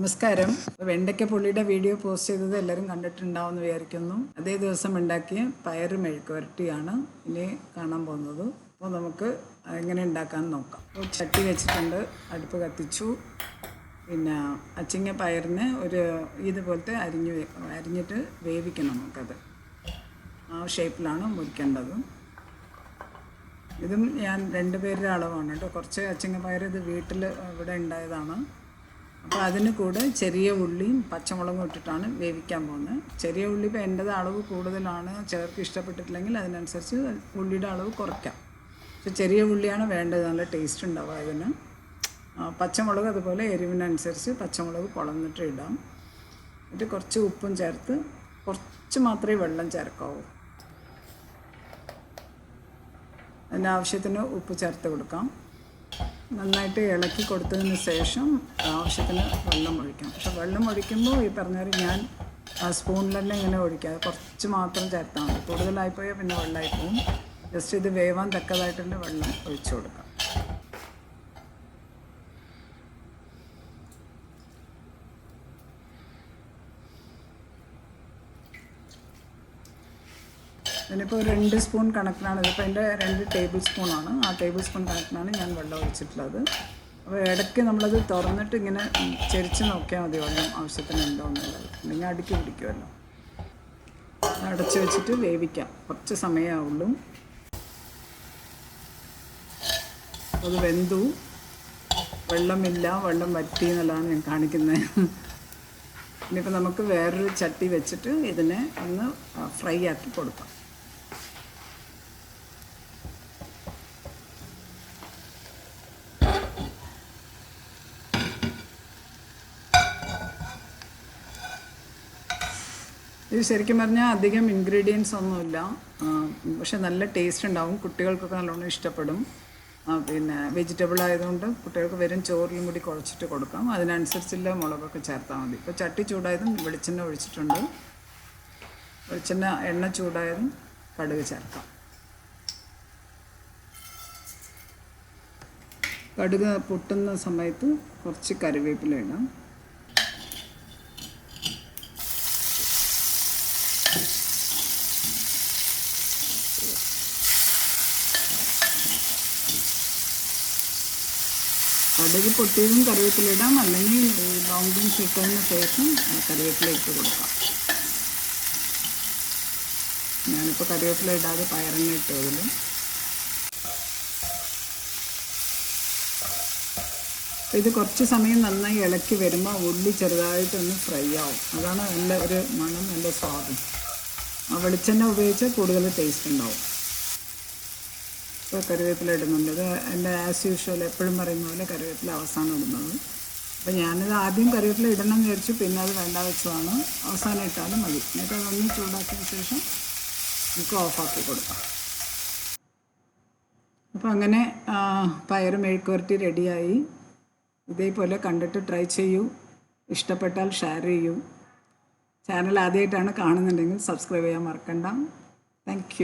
നമസ്കാരം. വെണ്ടയ്ക്ക പുള്ളിയുടെ വീഡിയോ പോസ്റ്റ് ചെയ്തത് എല്ലാവരും കണ്ടിട്ടുണ്ടാവുമെന്ന് വിചാരിക്കുന്നു. അതേ ദിവസം ഉണ്ടാക്കിയ പയറ് മെഴുക്ക് വരട്ടിയാണ് ഇനി കാണാൻ പോകുന്നത്. അപ്പോൾ നമുക്ക് എങ്ങനെ ഉണ്ടാക്കാൻ നോക്കാം. ചട്ടി വെച്ചിട്ടുണ്ട്. അടുപ്പ് കത്തിച്ചു. പിന്നെ അച്ചിങ്ങ പയറിന് ഒരു ഇതുപോലത്തെ അരിഞ്ഞ് അരിഞ്ഞിട്ട് വേവിക്കണം നമുക്കത്. ആ ഷേപ്പിലാണ് മുറിക്കേണ്ടത്. ഇതും ഞാൻ രണ്ട് പേരുടെ അളവാണ് കേട്ടോ. കുറച്ച് അച്ചിങ്ങ പയർ ഇത് വീട്ടിൽ ഇവിടെ ഉണ്ടായതാണ്. അപ്പോൾ അതിന് കൂടെ ചെറിയ ഉള്ളിയും പച്ചമുളകും ഇട്ടിട്ടാണ് വേവിക്കാൻ പോകുന്നത്. ചെറിയ ഉള്ളി ഇപ്പോൾ എന്റെത് അളവ് കൂടുതലാണ് ചിലർക്ക് ഇഷ്ടപ്പെട്ടിട്ടില്ലെങ്കിൽ അതിനനുസരിച്ച് ഉള്ളിയുടെ അളവ് കുറയ്ക്കാം. പക്ഷെ ചെറിയ ഉള്ളിയാണ് വേണ്ടത് നല്ല ടേസ്റ്റ് ഉണ്ടാവുക അതിന്. പച്ചമുളക് അതുപോലെ എരിവിനനുസരിച്ച് പച്ചമുളക് പൊളന്നിട്ട് ഇടാം. എന്നിട്ട് കുറച്ച് ഉപ്പും ചേർത്ത് കുറച്ച് മാത്രമേ വെള്ളം ചേർക്കാവൂ. അതിന്റെ ആവശ്യത്തിന് ഉപ്പ് ചേർത്ത് കൊടുക്കാം. നന്നായിട്ട് ഇളക്കി കൊടുത്തതിന് ശേഷം ആവശ്യത്തിന് വെള്ളം ഒഴിക്കണം പക്ഷെ വെള്ളം ഒഴിക്കുമ്പോൾ ഈ പറഞ്ഞാൽ ഞാൻ ആ സ്പൂണിൽ തന്നെ ഇങ്ങനെ ഒഴിക്കാതെ കുറച്ച് മാത്രം ചേർത്താൽ മതി. കൂടുതലായിപ്പോയാൽ പിന്നെ വെള്ളമായി പോവും. ജസ്റ്റ് ഇത് വേവാൻ തക്കതായിട്ടുള്ള വെള്ളം ഒഴിച്ചു കൊടുക്കാം. ഇതിനിപ്പോൾ ഒരു രണ്ട് സ്പൂൺ കണക്കിനാണ്. ഇതിപ്പോൾ എന്റെ രണ്ട് ടേബിൾ സ്പൂണാണ് ആ ടേബിൾ സ്പൂൺ കണക്കിനാണ് ഞാൻ വെള്ളം ഒഴിച്ചിട്ടുള്ളത്. അപ്പോൾ ഇടയ്ക്ക് നമ്മളത് തുറന്നിട്ട് ഇങ്ങനെ ചെരിച്ച് നോക്കിയാൽ മതി വെള്ളം ആവശ്യത്തിന് ഉണ്ടോ എന്നുള്ളത്. അല്ലെങ്കിൽ അടുക്കി പിടിക്കുമല്ലോ. അടച്ചു വെച്ചിട്ട് വേവിക്കാം. കുറച്ച് സമയമാവുള്ളൂ അത് വെന്തു. വെള്ളമില്ല. വെള്ളം വറ്റി എന്നുള്ളതാണ് ഞാൻ കാണിക്കുന്നത് ഇനിയിപ്പോൾ നമുക്ക് വേറൊരു ചട്ടി വെച്ചിട്ട് ഇതിനെ ഒന്ന് ഫ്രൈ ആക്കി കൊടുക്കാം. ഇത് ശരിക്കും പറഞ്ഞാൽ അധികം ഇൻഗ്രീഡിയൻസ് ഒന്നുമില്ല. പക്ഷെ നല്ല ടേസ്റ്റ് ഉണ്ടാവും. കുട്ടികൾക്കൊക്കെ നല്ലോണം ഇഷ്ടപ്പെടും. പിന്നെ വെജിറ്റബിൾ ആയതുകൊണ്ട് കുട്ടികൾക്ക് വെറും ചോറിലും കൂടി കുഴച്ചിട്ട് കൊടുക്കാം. അതിനനുസരിച്ചുള്ള മുളകൊക്കെ ചേർത്താൽ മതി. ഇപ്പോൾ ചട്ടി ചൂടായതും വെളിച്ചെണ്ണ ഒഴിച്ചിട്ടുണ്ട്. വെളിച്ചെണ്ണ എണ്ണ ചൂടായതും കടുക് ചേർക്കാം. കടുക് പൊട്ടുന്ന സമയത്ത് കുറച്ച് കറിവേപ്പില ഇടാം. കടുക് പൊട്ടിയതും കറിവേപ്പില ഇടാം അല്ലെങ്കിൽ ലോങ് ബീൻസ് ഇട്ടതിന് ശേഷം കറിവേപ്പില ഇട്ട് കൊടുക്കാം. ഞാനിപ്പോൾ കറിവേപ്പില ഇടാതെ പയറങ്ങ ഇട്ടതിൽ ഇത് കുറച്ച് സമയം നന്നായി ഇളക്കി വരുമ്പോൾ ഉള്ളി ചെറുതായിട്ടൊന്ന് ഫ്രൈ ആവും. അതാണ് നല്ല ഒരു മണം നല്ല സ്വാദും. ആ വെളിച്ചെണ്ണ ഉപയോഗിച്ചാൽ കൂടുതൽ ടേസ്റ്റ് ഉണ്ടാവും. ഇപ്പോൾ കറിവേപ്പില ഇടുന്നുണ്ട്. ഇത് എന്റെ ആസ് യൂഷ്വൽ എപ്പോഴും പറയുന്ന പോലെ കറിവേപ്പില അവസാനം ഇടുന്നത്. അപ്പോൾ ഞാനിത് ആദ്യം കറിവേപ്പില ഇടണം എന്ന് വിചാരിച്ചു പിന്നെ അത് വേണ്ട വെച്ചതാണ്. അവസാനം ഇട്ടാലും മതി. എന്നിട്ട് അതൊന്ന് ചൂടാക്കിയ ശേഷം നമുക്ക് ഓഫാക്കി കൊടുക്കാം. അപ്പോൾ അങ്ങനെ പയറും മെഴുക്കുവരട്ടി റെഡിയായി. ഇതേപോലെ കണ്ടിട്ട് ട്രൈ ചെയ്യൂ. ഇഷ്ടപ്പെട്ടാൽ ഷെയർ ചെയ്യൂ. ചാനൽ ആദ്യമായിട്ടാണ് കാണുന്നുണ്ടെങ്കിൽ സബ്സ്ക്രൈബ് ചെയ്യാൻ മറക്കണ്ട. താങ്ക്